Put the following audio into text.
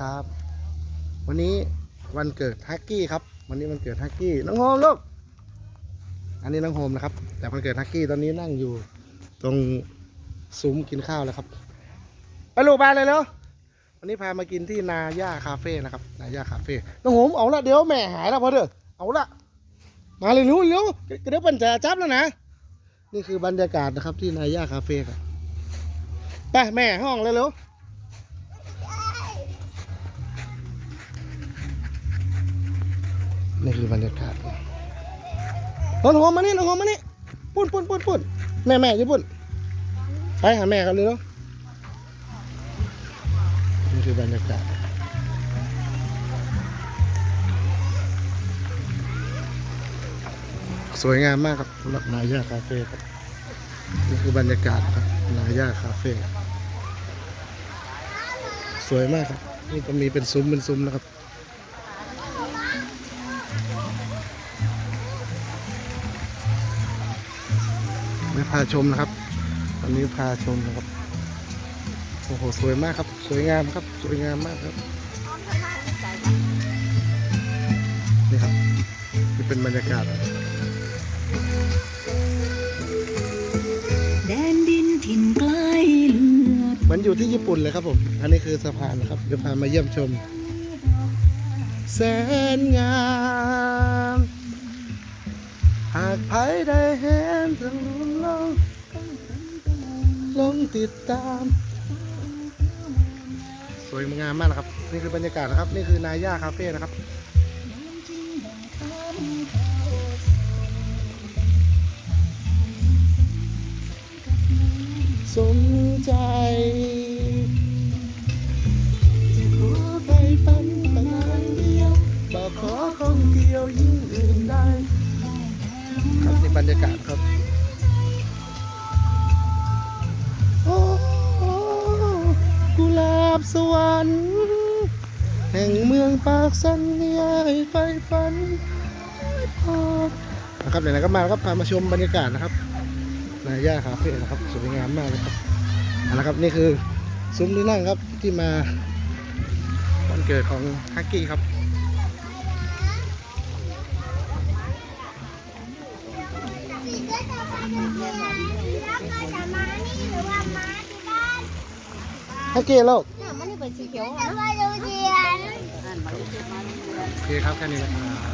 ครับ วันนี้วันเกิดฮักกี้ครับ วันนี้วันเกิดฮักกี้น้องโฮมลูกอันนี้น้องโฮมนะครับ แต่วันเกิดฮักกี้ตอนนี้นั่งอยู่ ตรงซุ้มกินข้าวแล้วครับไปลูกไปเลยเร็ววันนี้พามากินที่นาย่าคาเฟ่นะครับนาย่าคาเฟ่น้องโฮมเอาละเดี๋ยวแม่หายแล้วพอเด้อเอาละมาเลยเร็วเร็วเดี๋ยวปัญจะจับแล้วนะนี่คือบรรยากาศนะครับที่นาย่าคาเฟ่ครับไปแม่ห้องเลยเร็ว นี่คือบรรยากาศน้องโฮมมานี่น้องโฮมมานี่ปุ่นปุ่นปุ่นปุ่นแม่แม่ญี่ปุ่นไปหาแม่กันเลยเร็วนี่คือบรรยากาศสวยงามมากครับสำหรับนายาคาเฟ่ครับนี่คือบรรยากาศครับนายาคาเฟ่สวยมากครับนี่ก็มีเป็นซุ้มเป็นซุ้มนะครับ ไม่พาชมนะครับตอนนี้พาชมนะครับโอ้โหสวยมากครับ สวยงามครับ สวยงามมากครับนี่ครับนี่เป็นบรรยากาศแดนดินถิ่นไกลเลือดเหมือนอยู่ที่ญี่ปุ่นเลยครับผม อันนี้คือสะพานนะครับเดี๋ยวพามาเยี่ยมชมแสนงาม หากใครได้เห็นทางนู้ ลองติดตาม สวยงามมากนะครับ นี่คือบรรยากาศนะครับ นี่คือนายาคาเฟ่นะครับสมใจจะขอไปฝันตนางเดียวบอกขอของเดียวยิ่งอื่นได้ครับนี่บรรยากาศครับ บสวรรค์แห่งเมืองปากสันยายไฟฝันพอนะครับไหนๆก็มาแล้วครับพามาชมบรรยากาศนะครับนาย่าคาเฟ่นะครับสวยงามมากเลยครับเอาละครับนี่คือซุ้มที่นั่งครับที่มาวันเกิดของฮักกี้ครับฮักกี้โลก เนี่ยมันนี่เป็นสีเขียวอะนะโอเคครับแค่นี้นะครับ